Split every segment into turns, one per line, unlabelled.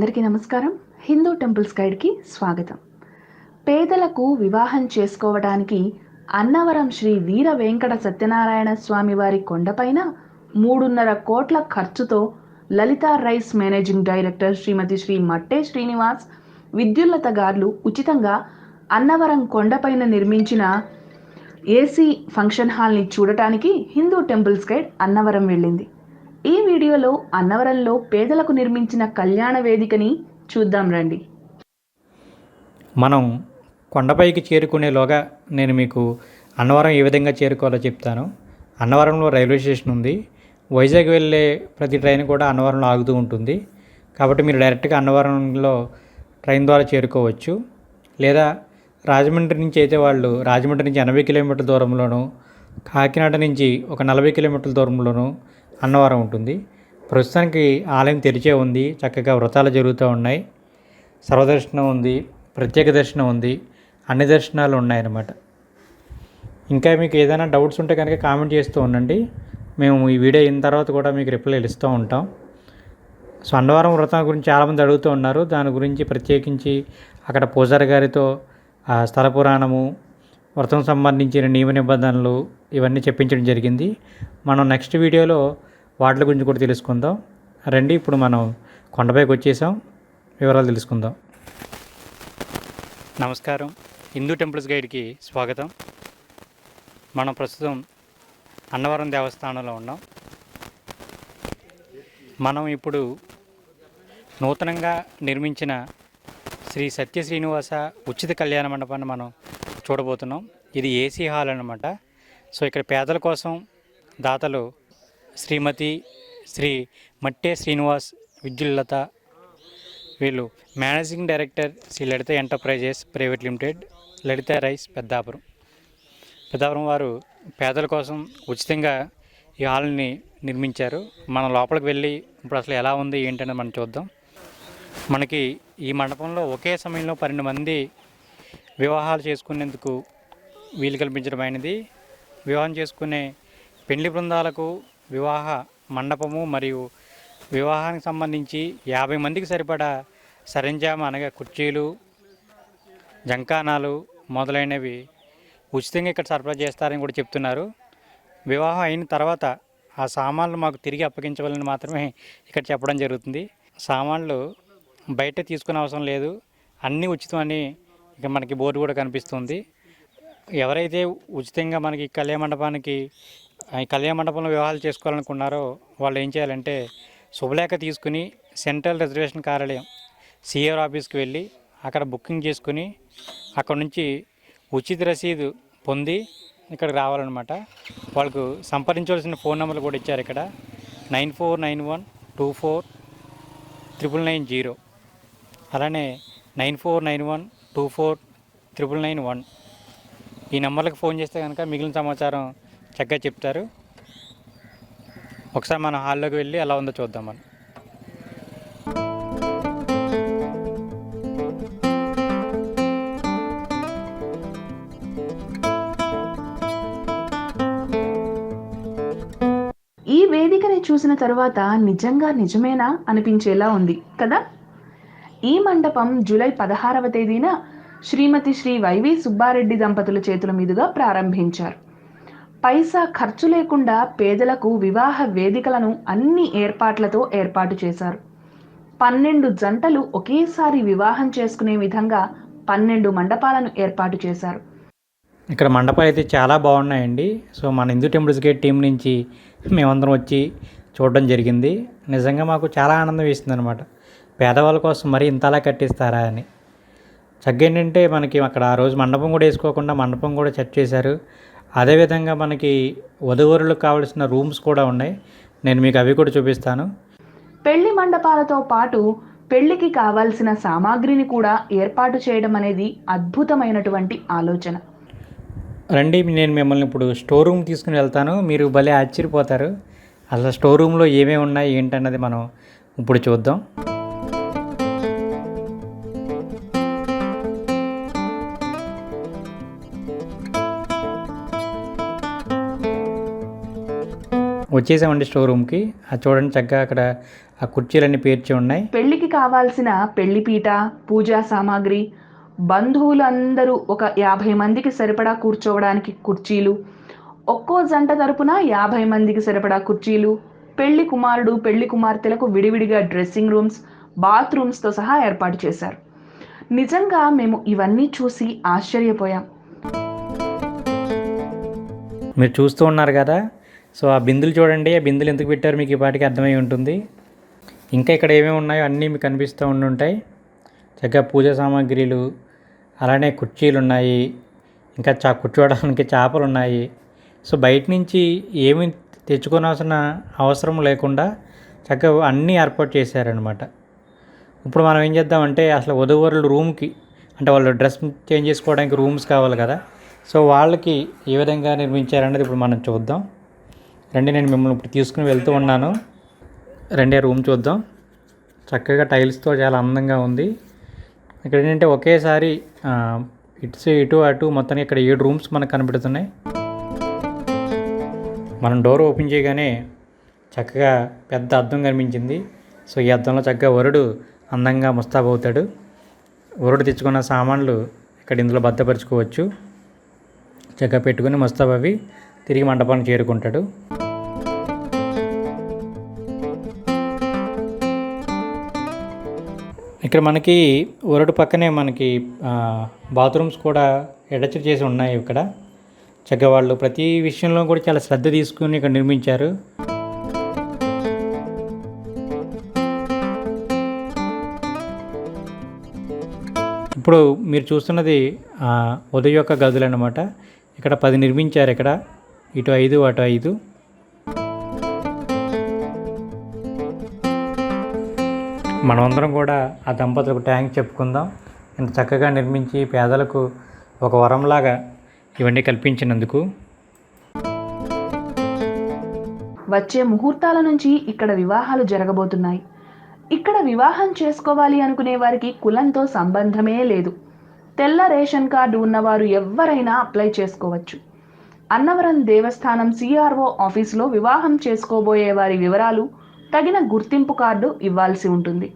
అందరికీ నమస్కారం. హిందూ టెంపుల్స్ గైడ్కి స్వాగతం. పేదలకు వివాహం చేసుకోవడానికి అన్నవరం శ్రీ వీర వెంకట సత్యనారాయణ స్వామి వారి కొండపైన మూడున్నర కోట్ల ఖర్చుతో Lalitha rice managing director Srimathi Sri Matte Srinivas Vidyullatha గార్లు ఉచితంగా అన్నవరం కొండపైన నిర్మించిన ఏసీ ఫంక్షన్ హాల్ని చూడటానికి హిందూ టెంపుల్స్ గైడ్ అన్నవరం వెళ్ళింది. ఈ వీడియోలో అన్నవరంలో పేదలకు నిర్మించిన కళ్యాణ వేదికని చూద్దాం రండి.
మనం కొండపైకి చేరుకునేలోగా నేను మీకు అన్నవరం ఏ విధంగా చేరుకోవాలో చెప్తాను. అన్నవరంలో రైల్వే స్టేషన్ ఉంది. వైజాగ్ వెళ్ళే ప్రతి ట్రైన్ కూడా అన్నవరంలో ఆగుతూ ఉంటుంది. కాబట్టి మీరు డైరెక్ట్గా అన్నవరంలో ట్రైన్ ద్వారా చేరుకోవచ్చు. లేదా రాజమండ్రి నుంచి అయితే వాళ్ళు రాజమండ్రి నుంచి ఎనభై కిలోమీటర్ల దూరంలోను కాకినాడ నుంచి ఒక నలభై కిలోమీటర్ల దూరంలోనూ అన్నవరం ఉంటుంది. ప్రస్తుతానికి ఆలయం తెరిచే ఉంది. చక్కగా వ్రతాలు జరుగుతూ ఉన్నాయి. సర్వదర్శనం ఉంది. ప్రత్యేక దర్శనం ఉంది. అన్ని దర్శనాలు ఉన్నాయన్నమాట. ఇంకా మీకు ఏదైనా డౌట్స్ ఉంటే కనుక కామెంట్ చేస్తూ ఉండండి. మేము ఈ వీడియో అయిన తర్వాత కూడా మీకు రిప్లైలు ఇస్తూ ఉంటాం. సో అన్నవరం వ్రతం గురించి చాలామంది అడుగుతూ ఉన్నారు. దాని గురించి ప్రత్యేకించి అక్కడ పూజారి గారితో స్థల పురాణము వ్రతం సంబంధించిన నియమ నిబంధనలు ఇవన్నీ చెప్పించడం జరిగింది. మనం నెక్స్ట్ వీడియోలో వాటి గురించి కూడా తెలుసుకుందాం. రండి ఇప్పుడు మనం కొండపైకి వచ్చేసాం. వివరాలు తెలుసుకుందాం. నమస్కారం. హిందూ టెంపుల్స్ గైడ్కి స్వాగతం. మనం ప్రస్తుతం అన్నవరం దేవస్థానంలో ఉన్నాం. మనం ఇప్పుడు నూతనంగా నిర్మించిన శ్రీ సత్య శ్రీనివాస ఉచిత కళ్యాణ మండపాన్ని మనం చూడబోతున్నాం. ఇది ఏసీ హాల్ అనమాట సో ఇక్కడ పేదల కోసం దాతలు శ్రీమతి శ్రీ మట్టే శ్రీనివాస్ విద్యుల్లత వీళ్ళు managing director Sri Lalitha enterprises private limited Lalitha rice Peddapuram. Peddapuram వారు పేదల కోసం ఉచితంగా ఈ హాల్ని నిర్మించారు. మనం లోపలికి వెళ్ళి ఇప్పుడు అసలు ఎలా ఉంది ఏంటనేది మనం చూద్దాం. మనకి ఈ మండపంలో ఒకే సమయంలో పన్నెండు మంది వివాహాలు చేసుకునేందుకు వీలు కల్పించడమైనది. వివాహం చేసుకునే పెళ్ళి బృందాలకు వివాహ మండపము మరియు వివాహానికి సంబంధించి యాభై మందికి సరిపడా సరంజామ అనగా కుర్చీలు జంకానాలు మొదలైనవి ఉచితంగా ఇక్కడ సరఫరా చేస్తారని కూడా చెప్తున్నారు. వివాహం అయిన తర్వాత ఆ సామాన్లు మాకు తిరిగి అప్పగించవాలని మాత్రమే ఇక్కడ చెప్పడం జరుగుతుంది. సామాన్లు బయట తీసుకునే అవసరం లేదు. అన్నీ ఉచితం అని ఇక మనకి బోర్డు కూడా కనిపిస్తుంది. ఎవరైతే ఉచితంగా మనకి కళ్యాణ మండపానికి కళ్యాణ మండపంలో వివాహాలు చేసుకోవాలనుకున్నారో వాళ్ళు ఏం చేయాలంటే శుభలేఖ తీసుకుని సెంట్రల్ రిజర్వేషన్ కార్యాలయం సిఆర్ ఆఫీస్కి వెళ్ళి అక్కడ బుకింగ్ చేసుకుని అక్కడ నుంచి ఉచిత రసీదు పొంది ఇక్కడికి రావాలన్నమాట. వాళ్ళకు సంప్రదించవలసిన ఫోన్ నెంబర్లు కూడా ఇచ్చారు ఇక్కడ. Nine four nine one two four triple nine zero. అలానే nine four nine one two four triple nine one. ఈ నెంబర్లకు ఫోన్ చేస్తే కనుక మిగిలిన సమాచారం చక్కగా చెప్తారు. ఒకసారి మన హాల్లోకి వెళ్ళి ఎలా ఉందో చూద్దాం మనం.
ఈ వేదికని చూసిన తరువాత నిజంగా నిజమేనా అనిపించేలా ఉంది కదా? ఈ మండపం జూలై పదహారవ తేదీన శ్రీమతి శ్రీ వైవి సుబ్బారెడ్డి దంపతుల చేతుల మీదుగా ప్రారంభించారు. పైసా ఖర్చు లేకుండా పేదలకు వివాహ వేదికలను అన్ని ఏర్పాట్లతో ఏర్పాటు చేశారు. పన్నెండు జంటలు ఒకేసారి వివాహం చేసుకునే విధంగా పన్నెండు మండపాలను ఏర్పాటు చేశారు.
ఇక్కడ మండపాలు అయితే చాలా బాగున్నాయండి. సో మన హిందూ టెంపుల్స్ గేట్ టీం నుంచి మేమందరం వచ్చి చూడడం జరిగింది. నిజంగా మాకు చాలా ఆనందం వేసింది అనమాట పేదవాళ్ళ కోసం మరి ఇంతలా కట్టిస్తారా అని. చక్కగా ఏంటంటే మనకి అక్కడ ఆ రోజు మండపం కూడా వేసుకోకుండా మండపం కూడా సెట్ చేశారు. అదేవిధంగా మనకి వధువరులకు కావాల్సిన రూమ్స్ కూడా ఉన్నాయి. నేను మీకు అవి కూడా చూపిస్తాను.
పెళ్ళి మండపాలతో పాటు పెళ్ళికి కావాల్సిన సామాగ్రిని కూడా ఏర్పాటు చేయడం అనేది అద్భుతమైనటువంటి ఆలోచన.
రండి నేను మిమ్మల్ని ఇప్పుడు స్టోర్ రూమ్ తీసుకుని వెళ్తాను. మీరు భలే ఆశ్చర్యపోతారు. అసలు స్టోర్ రూమ్లో ఏమేమి ఉన్నాయి ఏంటన్నది మనం ఇప్పుడు చూద్దాం. వచ్చేసామండి స్టోర్ రూమ్కి అది చూడండి చక్కగా అక్కడ ఆ కుర్చీలన్నీ పేర్చి ఉన్నాయి.
పెళ్ళికి కావాల్సిన పెళ్ళిపీట పూజా సామాగ్రి బంధువులందరూ ఒక యాభై మందికి సరిపడా కూర్చోవడానికి కుర్చీలు ఒక్కో జంట తరపున యాభై మందికి సరిపడా కుర్చీలు పెళ్ళి కుమారుడు పెళ్ళి కుమార్తెలకు విడివిడిగా డ్రెస్సింగ్ రూమ్స్ బాత్రూమ్స్తో సహా ఏర్పాటు చేశారు. నిజంగా మేము ఇవన్నీ చూసి ఆశ్చర్యపోయాం.
మీరు చూస్తూ ఉన్నారు కదా సో ఆ బిందులు చూడండి ఆ బిందులు ఎందుకు పెట్టారు మీకు ఈ పాటికి అర్థమై ఉంటుంది. ఇంకా ఇక్కడ ఏమేమి ఉన్నాయో అన్నీ మీకు కనిపిస్తూ ఉండుంటాయి. చక్కగా పూజా సామాగ్రిలు అలానే కుర్చీలు ఉన్నాయి. ఇంకా చా కూర్చోవడానికి చేపలు ఉన్నాయి. సో బయట నుంచి ఏమి తెచ్చుకోవాల్సిన అవసరం లేకుండా చక్కగా అన్నీ ఏర్పాటు చేశారనమాట ఇప్పుడు మనం ఏం చేద్దామంటే అసలు వధువరులు రూమ్కి అంటే వాళ్ళు డ్రెస్ చేంజ్ చేసుకోవడానికి రూమ్స్ కావాలి కదా. సో వాళ్ళకి ఏ విధంగా నిర్మించారనేది ఇప్పుడు మనం చూద్దాం. రండి నేను మిమ్మల్ని ఇప్పుడు తీసుకుని వెళ్తూ ఉన్నాను. రండి ఆ రూమ్ చూద్దాం. చక్కగా టైల్స్తో చాలా అందంగా ఉంది. ఇక్కడ ఏంటంటే ఒకేసారి ఆ, ఇటు ఇటు అటు మొత్తానికి ఇక్కడ ఏడు రూమ్స్ మనకు కనబడుతున్నాయి. మనం డోర్ ఓపెన్ చేయగానే చక్కగా పెద్ద అద్దం కనిపించింది. సో ఈ అద్దంలో చక్కగా వరుడు అందంగా ముస్తాబవుతాడు వరుడు తెచ్చుకున్న సామాన్లు ఇక్కడ ఇందులో భద్రపరచుకోవచ్చు చక్కగా పెట్టుకుని ముస్తాబవి తిరిగి మండపానికి చేరుకుంటాడు. ఇక్కడ మనకి వరుడు పక్కనే మనకి బాత్రూమ్స్ కూడా ఎడచడి చేసి ఉన్నాయి ఇక్కడ. చక్కగా వాళ్ళు ప్రతి విషయంలో కూడా చాలా శ్రద్ధ తీసుకుని ఇక్కడ నిర్మించారు. ఇప్పుడు మీరు చూస్తున్నది ఉదయ యొక్క గదులు అన్నమాట ఇక్కడ పది నిర్మించారు ఇక్కడ. ఇటు ఐదు అటు ఐదు. మనమందరం కూడా ఆ దంపతులకు ట్యాంక్ చెప్పుకుందాం. ఇంత చక్కగా నిర్మించి పేదలకు ఒక వరంలాగా ఇవన్నీ కల్పించినందుకు.
వచ్చే ముహూర్తాల నుంచి ఇక్కడ వివాహాలు జరగబోతున్నాయి. ఇక్కడ వివాహం చేసుకోవాలి అనుకునే వారికి కులంతో సంబంధమే లేదు. తెల్ల రేషన్ కార్డు ఉన్నవారు ఎవరైనా అప్లై చేసుకోవచ్చు. అన్నవరం దేవస్థానం సిఆర్ఓ ఆఫీసులో వివాహం చేసుకోబోయే వారి వివరాలు తగిన గుర్తింపు కార్డు ఇవ్వాల్సి ఉంటుంది.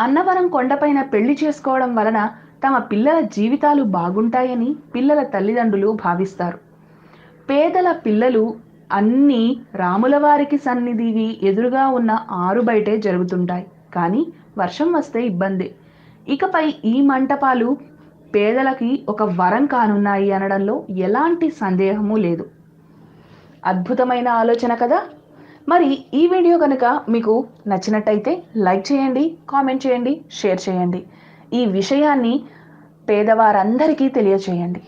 అన్నవరం కొండపైన పెళ్ళి చేసుకోవడం వలన తమ పిల్లల జీవితాలు బాగుంటాయని పిల్లల తల్లిదండ్రులు భావిస్తారు. పేదల పిల్లలు అన్నీ రాములవారికి సన్నిధివి ఎదురుగా ఉన్న ఆరు బయటే జరుగుతుంటాయి. కానీ వర్షం వస్తే ఇబ్బంది. ఇకపై ఈ మంటపాలు పేదలకి ఒక వరం కానున్నాయి అనడంలో ఎలాంటి సందేహము లేదు. అద్భుతమైన ఆలోచన కదా? మరి ఈ వీడియో కనుక మీకు నచ్చినట్టయితే లైక్ చేయండి కామెంట్ చేయండి షేర్ చేయండి. ఈ విషయాన్ని పేదవారందరికీ తెలియచేయండి.